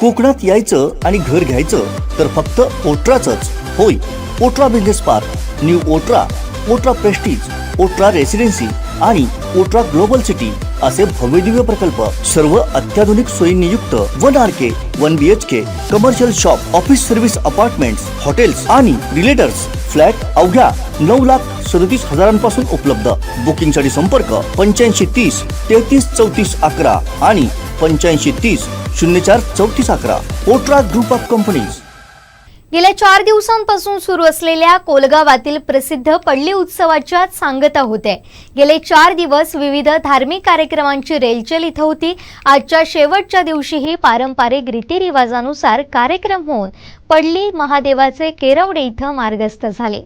कोकणात यायचं आणि घर घ्यायचं तर फक्त ओट्राचंच. होय Otra business park new Otra Otra prestige Otra residency आणि ओट्रा ग्लोबल सिटी असे भव्यदिव्य प्रकल्प सर्व अत्याधुनिक सोयींनी युक्त one R K one B H K commercial shop office service apartment hotels आणि रिलेटर्स फ्लॅट अवघ्या नऊ लाख सदतीस हजारांपासून उपलब्ध. बुकिंगसाठी संपर्क पंच्याऐंशी तीस तेहतीस चौतीस अकरा आणि पंच्याऐंशी तीस शून्य चार चौतीस अकरा. ओट्रा ग्रुप ऑफ कंपनीज गेल्या चार दिवसांपासून सुरू असलेल्या कोलगावातील प्रसिद्ध पडली उत्सवाच्या सांगता होते. गेले चार दिवस विविध धार्मिक कार्यक्रमांची रेलचेल इथं होती. आजच्या शेवटच्या दिवशीही पारंपरिक रीतिरिवाजानुसार कार्यक्रम होऊन पडली महादेवाचे केरवडे इथं मार्गस्थ झाले.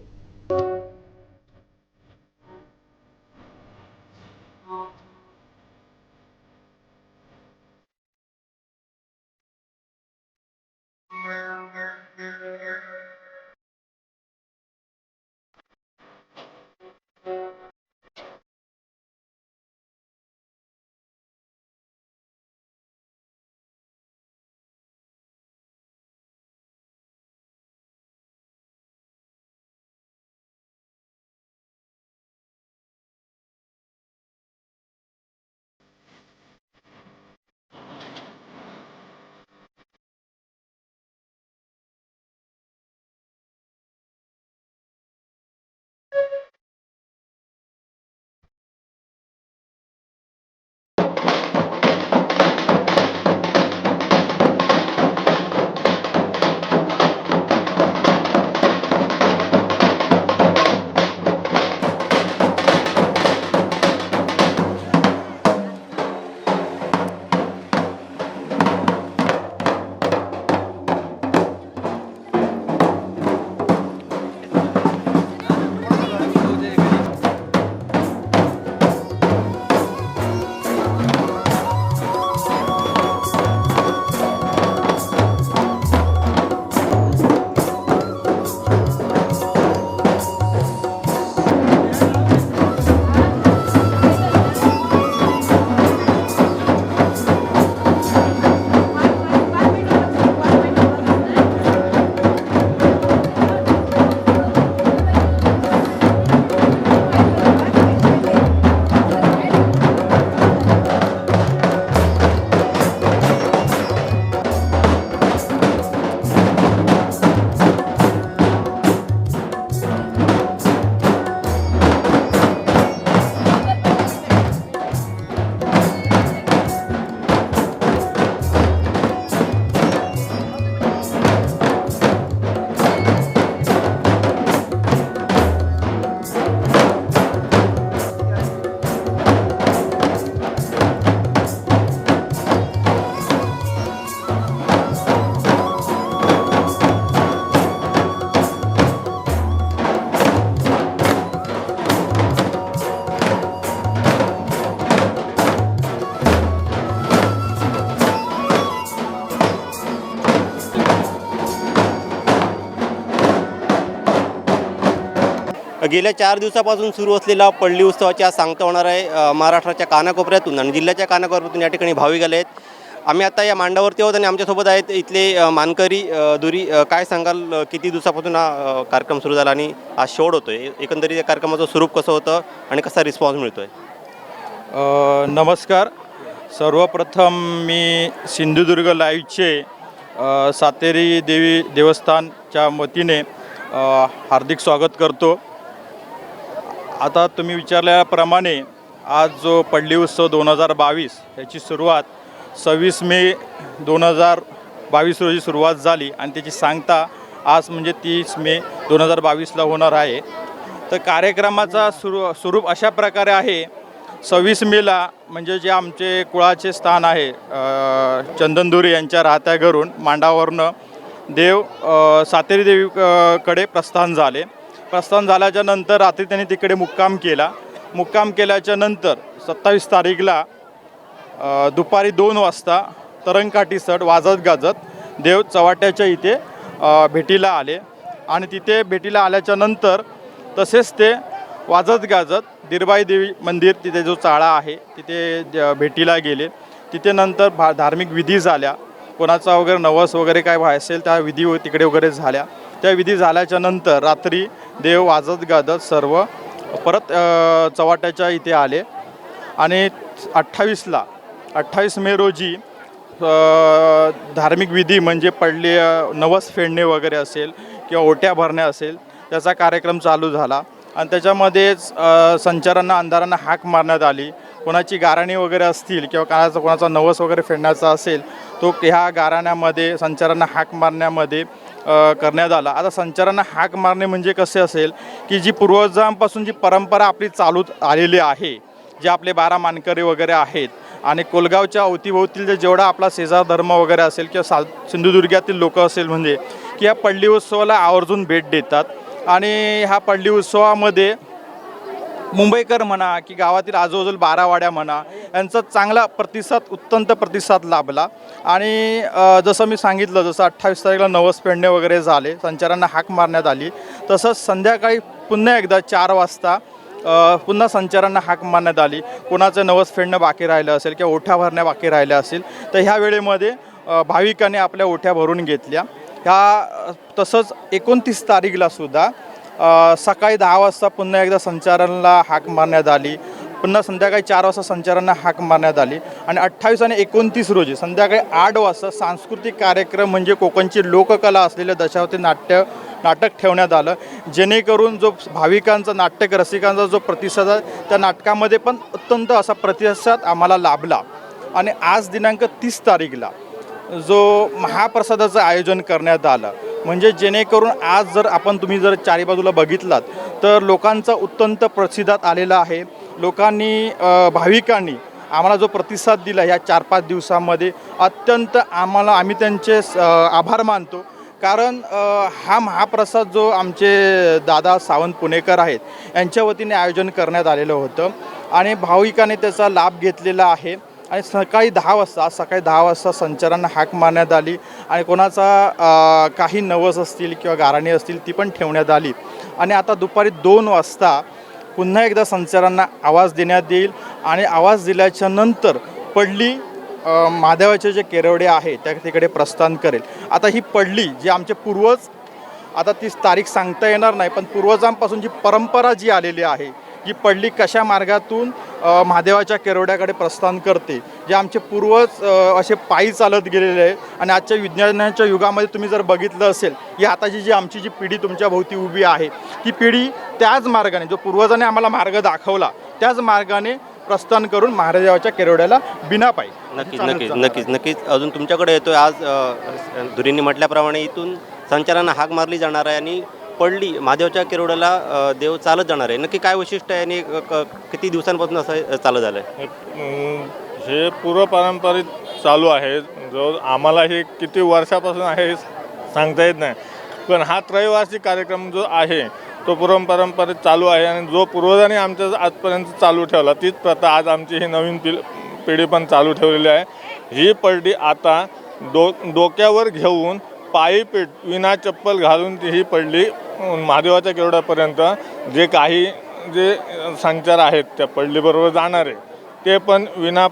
गेल्या चार दिवसापासून सुरू असलेला पडली उत्सवाची आज सांगता होणार आहे महाराष्ट्राच्या कानाकोपऱ्यातून आणि जिल्ह्याच्या कानाकोपऱ्यातून या ठिकाणी भाविक आले आहेत. आम्ही आता या मांडावरती आहोत आणि आमच्यासोबत आहेत इथले मानकरी दुरी काय सांगाल किती दिवसापासून हा कार्यक्रम सुरू झाला आणि आज शेवट आहे एकंदरीत या कार्यक्रमाचं स्वरूप कसं होतं आणि कसा रिस्पॉन्स मिळतो आहे नमस्कार. सर्वप्रथम मी सिंधुदुर्ग लाईव्हचे सातेरी देवी देवस्थानच्या वतीने हार्दिक स्वागत करतो. आता तुम्ही विचारल्याप्रमाणे आज जो पडली उत्सव दोन हजार बावीस याची सुरुवात सव्वीस मे दोन हजार बावीस रोजी सुरुवात झाली आणि त्याची सांगता आज म्हणजे तीस मे दोन हजार बावीसला होणार आहे. तर कार्यक्रमाचा सुरू स्वरूप अशा प्रकारे आहे. सव्वीस मेला म्हणजे जे आमचे कुळाचे स्थान आहे चंदनधुरी चंदनदुरी यांच्या राहत्या घरून मांडावरनं देव सातेरी देवीकडे प्रस्थान झाले. प्रस्थान झाल्याच्यानंतर रात्री त्यांनी तिकडे मुक्काम केला. मुक्काम केल्याच्यानंतर सत्तावीस तारीखला दुपारी दोन वाजता तरंगकाठी सट वाजत गाजत देव चवाट्याच्या इथे भेटीला आले. आणि तिथे भेटीला आल्याच्यानंतर तसेच ते वाजत गाजत दिरबाई देवी मंदिर तिथे जो चाळा आहे तिथे ज- भेटीला गेले. तिथे नंतर भा धार्मिक विधी झाल्या. कोणाचा वगैरे नवस वगैरे काय व्हाय असेल त्या विधी तिकडे वगैरे झाल्या. त्या विधी झाल्याच्यानंतर रात्री देव वाजत गाजत सर्व परत चव्हाट्याच्या इथे आले. आणि अठ्ठावीसला अठ्ठावीस मे रोजी धार्मिक विधी म्हणजे पडले नवस फेडणे वगैरे असेल किंवा ओट्या भरणे असेल त्याचा कार्यक्रम चालू झाला. आणि त्याच्यामध्येच संचारांना अंधारांना हाक मारण्यात आली. कोणाची गाराणी वगैरे असतील किंवा कोणाचा कोणाचा नवस वगैरे फेडण्याचा असेल तो ह्या गाराण्यामध्ये संचारांना हाक मारण्यामध्ये करण्यात आला. आता संचारांना हाक मारणे म्हणजे कसे असेल की जी पूर्वजांपासून जी परंपरा आपली चालू आलेली आहे जे आपले बारा मानकरी वगैरे आहेत आणि कोलगावच्या अवतीभोवतील जे जेवढा आपला शेजार धर्म वगैरे असेल किंवा सा सिंधुदुर्गातील लोक असेल म्हणजे की या पडली उत्सवाला आवर्जून भेट देतात. आणि ह्या पडली उत्सवामध्ये मुंबईकर म्हणा की गावातील आजूबाजूला बारावाड्या म्हणा यांचा चांगला प्रतिसाद उत्तंत प्रतिसाद लाभला. आणि जसं मी सांगितलं जसं अठ्ठावीस तारखेला नवस पेंडणे वगैरे झाले संचारांना हाक मारण्यात आली तसंच संध्याकाळी पुन्हा एकदा चार वाजता पुन्हा संचारांना हाक मारण्यात आली. कोणाचं नवस फेडणं बाकी राहिलं असेल किंवा ओठ्या भरण्या बाकी राहिल्या असेल तर ह्या वेळेमध्ये भाविकाने भाविकांनी आपल्या ओठ्या भरून घेतल्या. ह्या तसंच एकोणतीस तारीखला सुद्धा सकाळी दहा वाजता पुन्हा एकदा संचारांना हाक मारण्यात आली. पुन्हा संध्याकाळी चार वाजता संचारांना हाक मारण्यात आली. आणि अठ्ठावीस आणि एकोणतीस रोजी संध्याकाळी आठ वाजता सांस्कृतिक कार्यक्रम म्हणजे कोकणची लोककला असलेलं दशावती नाट्य नाटक ठेवण्यात आलं. जेणेकरून जो भाविकांचा नाटक रसिकांचा जो प्रतिसाद आहे त्या नाटकामध्ये पण अत्यंत असा प्रतिसाद आम्हाला लाभला. आणि आज दिनांक तीस तारीखला जो महाप्रसादाचं आयोजन करण्यात आलं. म्हणजे जेणेकरून आज जर आपण तुम्ही जर चारी बाजूला बघितलात तर लोकांचा उत्तंत प्रसिद्धात आलेला आहे. लोकांनी भाविकांनी आम्हाला जो प्रतिसाद दिला ह्या चार पाच दिवसामध्ये अत्यंत आम्हाला आम्ही त्यांचे स- आभार मानतो. कारण हा महाप्रसाद जो आमचे दादा सावंत पुणेकर आहेत यांच्या वतीने आयोजन करण्यात आलेलं होतं. आणि भाविकाने त्याचा लाभ घेतलेला आहे. आणि सकाळी दहा वाजता आज सकाळी दहा वाजता संचारांना हाक मारण्यात आली आणि कोणाचा काही नवस असतील किंवा गाराणी असतील ती पण ठेवण्यात आली. आणि आता दुपारी दोन वाजता पुन्हा एकदा संचारांना आवाज देण्यात येईल आणि आवाज दिल्याच्या नंतर पडली महादेवाचे जे केरवडे आहे त्या तिकडे प्रस्थान करेल. आता ही पडली जी आमचे पूर्वज आता ती तारीख सांगता येणार नाही पण पूर्वजांपासून जी परंपरा जी आलेली आहे जी पडली कशा मार्गातून महादेवाच्या केरवड्याकडे प्रस्थान करते. जे आमचे पूर्वज असे पायी चालत गेलेले आहे आणि आजच्या विज्ञानाच्या युगामध्ये तुम्ही जर बघितलं असेल ही आताची जी आमची जी पिढी तुमच्या भोवती उभी आहे ती पिढी त्याच मार्गाने जो पूर्वजाने आम्हाला मार्ग दाखवला त्याच मार्गाने प्रस्थान करून महादेवाच्या केरवड्याला बिना पायी. नक्कीच नक्कीच नक्कीच नक्कीच. अजून तुमच्याकडे येतोय आज धुरींनी म्हटल्याप्रमाणे इथून संचारांना हाक मारली जाणार आहे आणि पडली महादेवच्या किरोड्याला देव चालत जाणार आहे. नक्की काय वैशिष्ट्य आहे आणि क- क- किती दिवसांपासून असं चालत झालं आहे अं, हे पूर्वपारंपरिक चालू आहे. जो आम्हाला हे किती वर्षापासून आहे हे सांगता येत नाही. पण हा त्रैवार्षिक कार्यक्रम जो आहे तो पूर्वपारंपरिक चालू आहे आणि जो पूर्वजांनी आमच्या आजपर्यंत चालू ठेवला तीच प्रथा आज आमची ही नवीन पिढ पिढी पण चालू ठेवलेली आहे. ही पलटी आता डो डोक्यावर घेऊन पायी पेट विना चप्पल घालून ती ही पडली. महादेवाच्या केवढ्यापर्यंत जे काही जे संचार आहेत त्या पडलीबरोबर जाणारे ते पण विना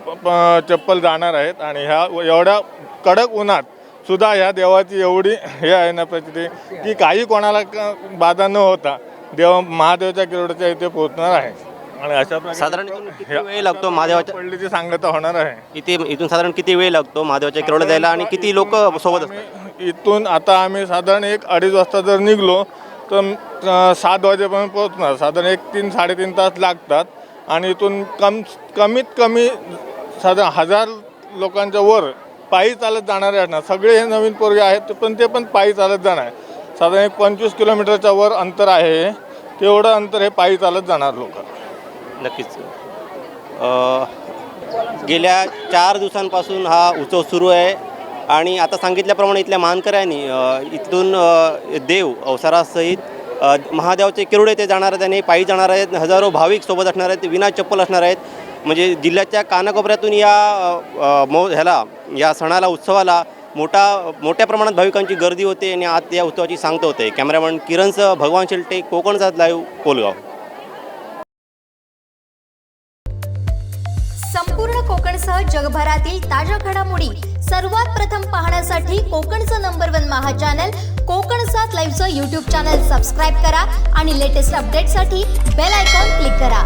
चप्पल जाणार आहेत आणि ह्या एवढ्या कडक उन्हात सुद्धा ह्या देवाची एवढी हे आहे ना प्रचिती की काही कोणाला क- बाधा न होता देव महादेवाच्या किरोड्याच्या इथे पोहोचणार आहे. आणि अशा साधारण किती वेळ लागतो महादेवाच्या पडलीची सांगता होणार आहे. इथे इथून साधारण किती वेळ लागतो महादेवाच्या किरोड्या जायला आणि किती लोक सोबत असतात? इथून आता आम्ही साधारण एक अडीच वाजता जर निघलो तर सात वाजेपर्यंत पोहोचणार. साधारण एक तीन साडेतीन तास लागतात. आणि इथून कम कमीत कमी साधारण हजार लोकांच्या वर पायी चालत जाणारे असणार. सगळे हे नवीन पोरगे आहेत पण ते पण पायी चालत जाणार. साधारण एक पंचवीस किलोमीटरच्या वर अंतर आहे. तेवढं अंतर हे पायी चालत जाणार लोक. नक्कीच. गेल्या चार दिवसांपासून हा उत्सव सुरू आहे. आणि आता सांगितल्याप्रमाणे इथल्या मानकऱ्यांनी इथून देव अवसारासहित महादेवाचे किरुडे ते जाणार आहेत आणि पायी जाणार आहेत हजारो भाविक सोबत असणार आहेत विना चप्पल असणार आहेत. म्हणजे जिल्ह्याच्या कानाकोपऱ्यातून या मो ह्याला या सणाला उत्सवाला मोठा मोठ्या प्रमाणात भाविकांची गर्दी होते आणि आज या उत्सवाची सांगता होते. कॅमेरामॅन किरणसह भगवान शेलटे कोकणचा लाईव्ह कोलगाव. सह कोकणसह जगभरातील ताज्या घडामोडी सर्वात प्रथम पाहण्यासाठी कोकणचं number one Maha channel Konkan सात लाईव्हचं यूट्यूब चॅनल सबस्क्राईब करा आणि लेटेस्ट अपडेटसाठी बेल आयकॉन क्लिक करा.